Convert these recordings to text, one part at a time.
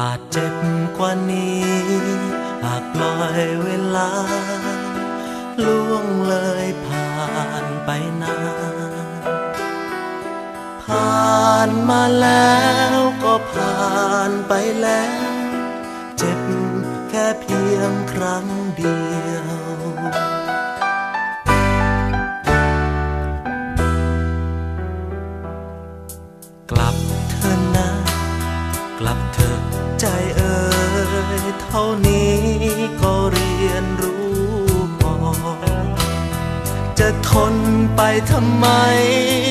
อาจเจ็บกว่านี้หากปล่อยเวลา ล่วงเลยผ่านไปนานผ่านมาแล้วก็ผ่านไปแล้ว รั้งเดียวกลับเธอนะ กลับเธอใจเอ่ยเท่านี้ก็เรียนรู้พอจะทนไปทำไม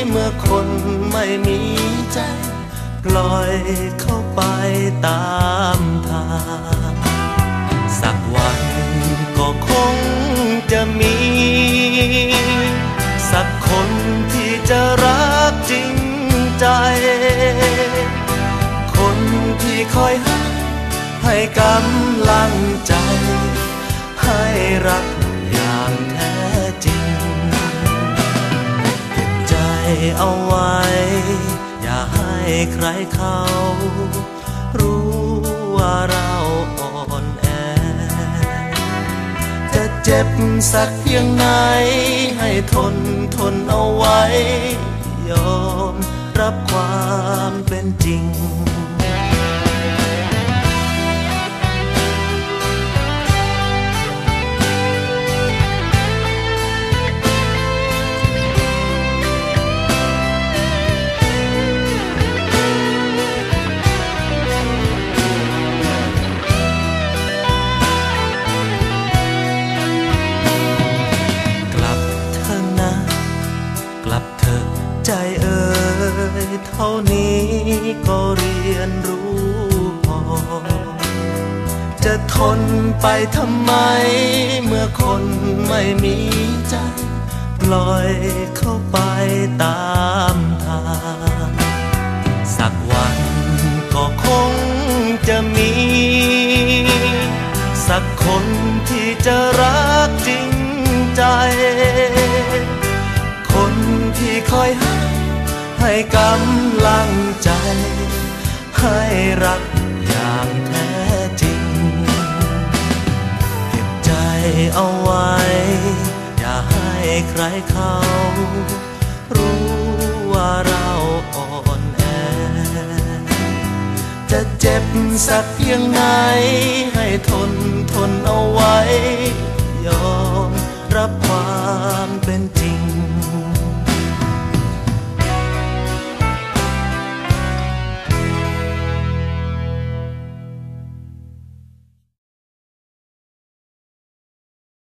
เมื่อคนไม่มีใจ ปล่อยเข้าไปตามทาง ก็คงจะมี สักคนที่จะรักจริงใจ คนที่คอยให้ให้กำลังใจ ให้รักอย่างแท้จริงเก็บใจเอาไว้ อย่าให้ใครเขา จ็บสักเพียงไหน ให้ทนทนเอาไว้ ยอมรับความเป็นจริง ใจเอ่ยเท่านี้ก็เรียนรู้พอ จะทนไปทำไม เมื่อคนไม่มีใจ ปล่อยเข้าไปตามทาง สักวันก็คงจะมี สักคนที่จะรักจริงใจ ให้กำลังใจ ให้รักอย่างแท้จริง เก็บใจเอาไว้ อย่าให้ใครเขารู้ว่าเราอ่อนแอ จะเจ็บสักเพียงไหน ให้ทนทนเอาไว้ ยอมรับความเป็นจริง